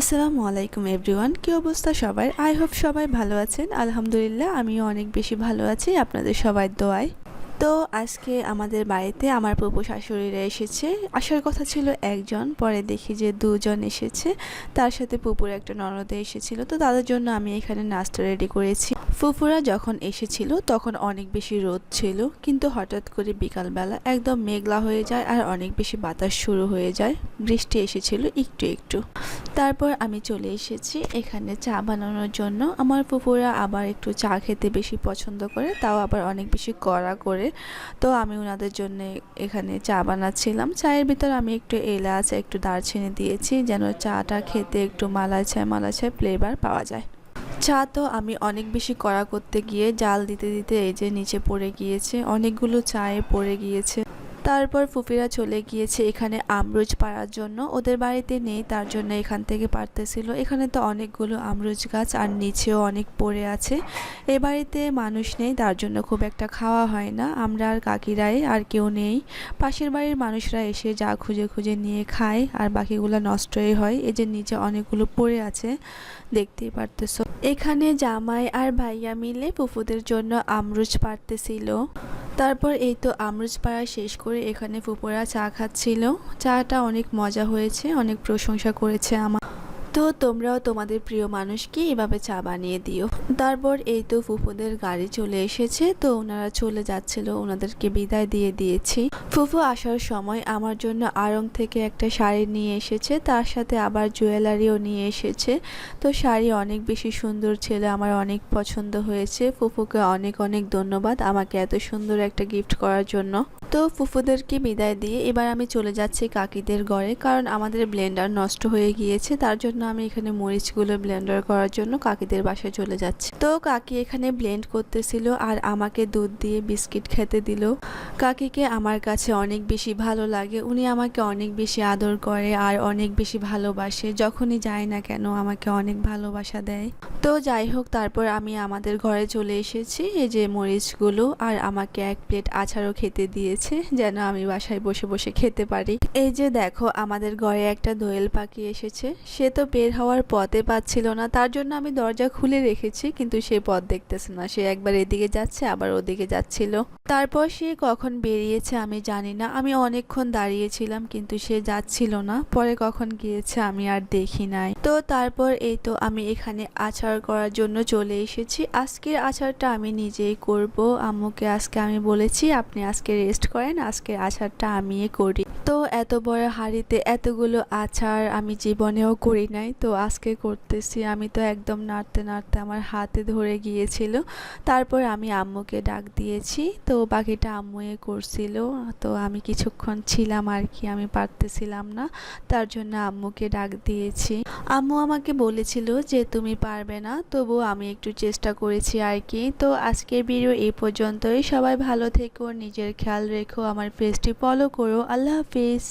আসসালামু আলাইকুম এভরিওয়ান, কী অবস্থা সবার? আই হোপ সবাই ভালো আছেন। আলহামদুলিল্লাহ, আমিও অনেক বেশি ভালো আছি, আপনাদের সবার দোয়ায়। তো আজকে আমাদের বাড়িতে আমার পুপু শাশুড়িরা এসেছে। আসার কথা ছিল একজন, পরে দেখি যে দুজন এসেছে। তার সাথে পুপুর একটা ননদে এসেছিল। তো তাদের জন্য আমি এখানে নাস্তা রেডি করেছি। ফুফুরা যখন এসেছিল, তখন অনেক বেশি রোদ ছিল। কিন্তু হঠাৎ করে বিকালবেলা একদম মেঘলা হয়ে যায় আর অনেক বেশি বাতাস শুরু হয়ে যায়। বৃষ্টি এসেছিল একটু একটু। তারপর আমি চলে এসেছি এখানে চা বানানোর জন্য। আমার ফুফুরা আবার একটু চা খেতে বেশি পছন্দ করে, তাও আবার অনেক বেশি কড়া করে। তো আমি ওনাদের জন্য এখানে চা বানাচ্ছিলাম। চায়ের ভিতর আমি একটু এলাচ, একটু দারচিনি দিয়েছি যেন চাটা খেতে একটু মালাচায় মালাচায় ফ্লেভার পাওয়া যায়। চা তো আমি অনেক বেশি কড়া করতে গিয়ে জাল দিতে দিতে এই যে নিচে পড়ে গিয়েছে, অনেকগুলো চায়ে পড়ে গিয়েছে। তারপর ফুফিরা চলে গিয়েছে এখানে আমরুজ পাড়ার জন্য। ওদের বাড়িতে নেই, তার জন্য এখান থেকে পারতেছিল। এখানে তো অনেকগুলো আমরুজ গাছ আর নিচেও অনেক পড়ে আছে। এ বাড়িতে মানুষ নেই, তার জন্য খুব একটা খাওয়া হয় না। আমরা আর কাকিরাই আর কেউ নেই। পাশের বাড়ির মানুষরা এসে যা খুঁজে খুঁজে নিয়ে খায় আর বাকিগুলো নষ্টই হয়। এই যে নিচে অনেকগুলো পড়ে আছে, দেখতেই পারতেছো। এখানে জামাই আর ভাইয়া মিলে ফুফুদের জন্য আমরুজ পারতেছিল তারপর এই তো আমরুজ পাড়া শেষ করে এখানে ফুপুরা চা খাচ্ছিল। চাটা অনেক মজা হয়েছে, অনেক প্রশংসা করেছে আমার তো তোমরাও তোমাদের প্রিয় মানুষকে এভাবে চা বানিয়ে দিও। তারপর এই তো ফুফুদের গাড়ি চলে এসেছে, তো ওনারা চলে যাচ্ছিল, ওনাদেরকে বিদায় দিয়ে দিয়েছি। ফুফু আসার সময় আমার জন্য আড়ং থেকে একটা শাড়ি নিয়ে এসেছে, তার সাথে আবার জুয়েলারিও নিয়ে এসেছে। তো শাড়ি অনেক বেশি সুন্দর ছিল, আমার অনেক পছন্দ হয়েছে। ফুফুকে অনেক অনেক ধন্যবাদ আমাকে এত সুন্দর একটা গিফট করার জন্য। তো ফুফুদেরকে বিদায় দিয়ে এবার আমি চলে যাচ্ছি কাকিদের ঘরে, কারণ আমাদের ব্লেন্ডার নষ্ট হয়ে গিয়েছে, তার জন্য আমি এখানে মরিচগুলো ব্লেন্ডার করার জন্য কাকিদের বাসায় চলে যাচ্ছি। তো কাকি এখানে ব্লেন্ড করতেছিল আর আমাকে দুধ দিয়ে বিস্কিট খেতে দিল। কাকিকে আমার কাছে অনেক বেশি ভালো লাগে, উনি আমাকে অনেক বেশি আদর করে আর অনেক বেশি ভালোবাসে, যখনই যায় না কেন আমাকে অনেক ভালোবাসা দেয়। তো যাই হোক, তারপর আমি আমাদের ঘরে চলে এসেছি। এই যে মরিচগুলো আর আমাকে এক প্লেট আচারও খেতে দিয়েছে, যেন আমি বাসায় বসে বসে খেতে পারি। এই যে দেখো, আমাদের ঘরে একটা দোয়েল পাখি এসেছে। সে তো বের হওয়ার পথে পাচ্ছিল না, তার জন্য আমি দরজা খুলে রেখেছি, কিন্তু সে পথ দেখতেছে না। সে একবার এদিকে যাচ্ছে, আবার ওদিকে যাচ্ছিল। তারপর সে কখন বেরিয়েছে আমি জানি না। আমি অনেকক্ষণ দাঁড়িয়েছিলাম, কিন্তু সে যাচ্ছিল না। পরে কখন গিয়েছে আমি আর দেখি নাই। তো তারপর এই তো আমি এখানে আচার করার জন্য চলে এসেছি। আজকের আচারটা আমি নিজেই করব। আম্মুকে আজকে আমি বলেছি, আপনি আজকে রেস্ট করেন, আজকের আচারটা আমি করি। তো এত বড় হাঁড়িতে এতগুলো আচার আমি জীবনেও করি নাই। তো আজকে করতেছি, আমি তো একদম নাড়তে নাড়তে আমার হাতে ধরে গিয়েছিল। তারপর আমি আম্মুকে ডাক দিয়েছি, তো বাকিটা আম্মুয়ে করছিল। তো আমি কিছুক্ষণ ছিলাম আর কি, আমি পারতেছিলাম না, তার জন্য আম্মুকে ডাক দিয়েছি। আম্মু আমাকে বলেছিল যে তুমি পারবে না তবু আমি একটু চেষ্টা করেছি আর কি। তো আজকের ভিডিও এই পর্যন্তই। সবাই ভালো থেকো, নিজের খেয়াল রেখো, আমার পেজটি ফলো করো। আল্লাহ Peace.